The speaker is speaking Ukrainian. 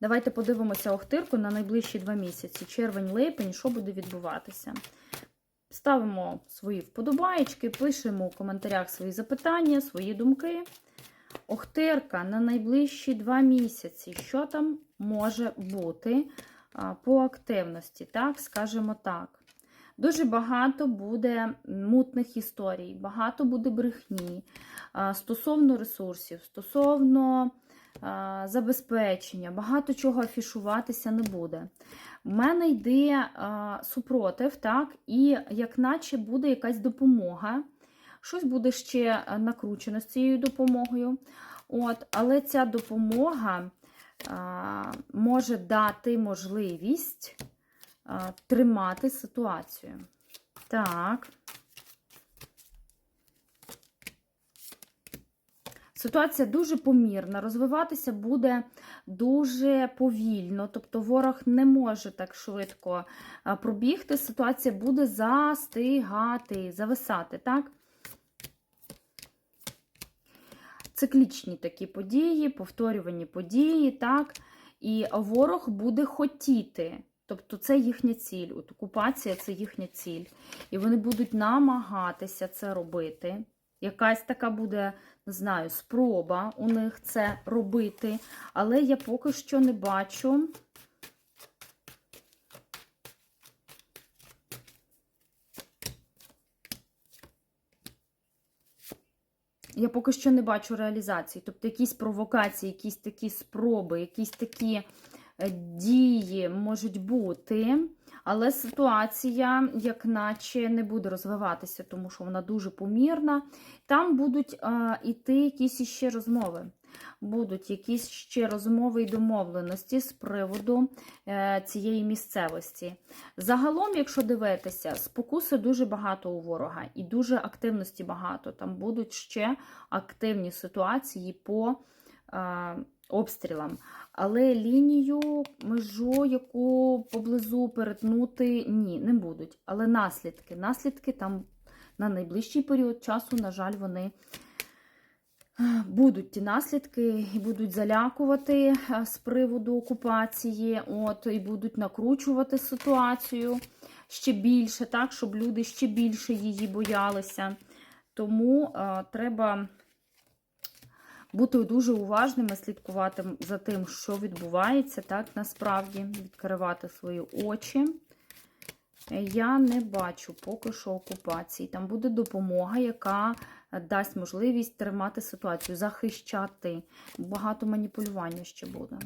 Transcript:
Давайте подивимося Охтирку на найближчі два місяці. Червень-липень, що буде відбуватися. Ставимо свої вподобаєчки, пишемо у коментарях свої запитання, свої думки. Охтирка на найближчі два місяці. Що там може бути по активності? Так, скажімо так. Дуже багато буде мутних історій, багато буде брехні стосовно ресурсів, стосовно забезпечення, багато чого афішуватися не буде. У мене йде а, супротив, так, і як наче буде якась допомога. Щось буде ще накручено з цією допомогою. От, але ця допомога а, може дати можливість а, тримати ситуацію. Так. Ситуація дуже помірна, розвиватися буде дуже повільно, тобто ворог не може так швидко пробігти. Ситуація буде застигати, зависати, так? Циклічні такі події, повторювані події, так? І ворог буде хотіти. Тобто це їхня ціль. От окупація це їхня ціль. І вони будуть намагатися це робити. Якась така буде, не знаю, спроба у них це робити. Але я поки що не бачу. Я поки що не бачу реалізації. Тобто якісь провокації, якісь такі спроби, якісь такі дії можуть бути, але ситуація, як наче, не буде розвиватися, тому що вона дуже помірна. Там будуть іти якісь іще розмови. Будуть якісь ще розмови і домовленості з приводу е, цієї місцевості. Загалом, якщо дивитися, спокуси дуже багато у ворога і дуже активності багато. Там будуть ще активні ситуації по е, обстрілам. Але лінію, межу, яку поблизу перетнути, ні, не будуть. Але наслідки, наслідки там на найближчий період часу, на жаль, вони будуть ті наслідки і будуть залякувати е, з приводу окупації, от, і будуть накручувати ситуацію ще більше, так, щоб люди ще більше її боялися. Тому е, треба бути дуже уважними, слідкувати за тим, що відбувається, так, насправді, відкривати свої очі. Я не бачу поки що окупації. Там буде допомога, яка дасть можливість тримати ситуацію, захищати. Багато маніпулювання ще буде.